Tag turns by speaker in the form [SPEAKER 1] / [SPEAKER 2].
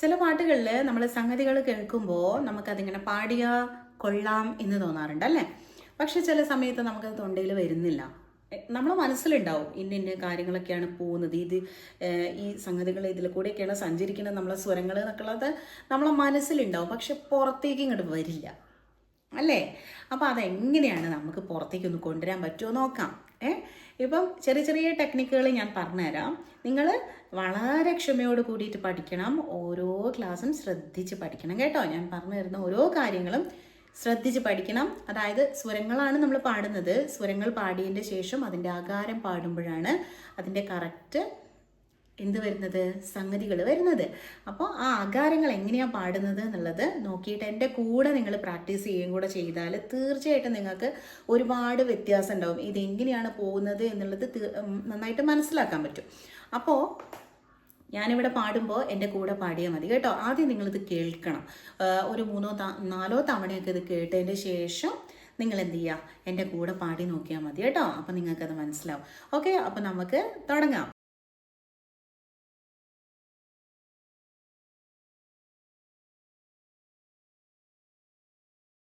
[SPEAKER 1] ചില പാട്ടുകളിൽ നമ്മൾ സംഗതികൾ കേൾക്കുമ്പോൾ നമുക്കതിങ്ങനെ പാടിയ കൊള്ളാം എന്ന് തോന്നാറുണ്ട് അല്ലേ? പക്ഷെ ചില സമയത്ത് നമുക്കത് തൊണ്ടയിൽ വരുന്നില്ല. നമ്മളെ മനസ്സിലുണ്ടാവും ഇന്ന ഇന്ന കാര്യങ്ങളൊക്കെയാണ് പോകുന്നത്. ഇത് ഈ സംഗതികൾ ഇതിൽ കൂടെയൊക്കെയാണ് സഞ്ചരിക്കുന്നത് നമ്മളെ സ്വരങ്ങൾ എന്നൊക്കെയുള്ളത് നമ്മളെ മനസ്സിലുണ്ടാവും. പക്ഷെ പുറത്തേക്ക് ഇങ്ങോട്ട് വരില്ല. അല്ലേ? അപ്പോൾ അതെങ്ങനെയാണ് നമുക്ക് പുറത്തേക്ക് ഒന്ന് കൊണ്ടുവരാൻ പറ്റുമോ നോക്കാം. ഏ? ഇപ്പം ചെറിയ ചെറിയ ടെക്നിക്കുകൾ ഞാൻ പറഞ്ഞുതരാം. നിങ്ങൾ വളരെ ക്ഷമയോട് കൂടിയിട്ട് പഠിക്കണം. ഓരോ ക്ലാസ്സും ശ്രദ്ധിച്ച് പഠിക്കണം കേട്ടോ. ഞാൻ പറഞ്ഞു തരുന്ന ഓരോ കാര്യങ്ങളും ശ്രദ്ധിച്ച് പഠിക്കണം. അതായത് സ്വരങ്ങളാണ് നമ്മൾ പാടുന്നത്. സ്വരങ്ങൾ പാടിയതിന്റെ ശേഷം അതിന്റെ ആകാരം പാടുമ്പോഴാണ് അതിന്റെ കറക്റ്റ് എന്ത് വരുന്നത്? സംഗതികൾ വരുന്നത്. അപ്പോൾ ആ ആകാരങ്ങൾ എങ്ങനെയാണ് പാടുന്നത് എന്നുള്ളത് നോക്കിയിട്ട് എന്റെ കൂടെ നിങ്ങൾ പ്രാക്ടീസ് ചെയ്യുകയും കൂടെ ചെയ്താൽ തീർച്ചയായിട്ടും നിങ്ങൾക്ക് ഒരുപാട് വ്യത്യാസം ഉണ്ടാവും. ഇതെങ്ങനെയാണ് പോകുന്നത് എന്നുള്ളത് നന്നായിട്ട് മനസ്സിലാക്കാൻ പറ്റും. അപ്പോൾ ഞാനിവിടെ പാടുമ്പോൾ എന്റെ കൂടെ പാടിയാൽ മതി കേട്ടോ. ആദ്യം നിങ്ങളിത് കേൾക്കണം. ഒരു മൂന്നോ നാലോ തവണയൊക്കെ ഇത് കേട്ടതിന്റെ ശേഷം നിങ്ങൾ എന്ത് ചെയ്യുക? എന്റെ കൂടെ പാടി നോക്കിയാൽ മതി കേട്ടോ. അപ്പോൾ നിങ്ങൾക്കത് മനസ്സിലാവും. ഓക്കെ? അപ്പോൾ നമുക്ക് തുടങ്ങാം.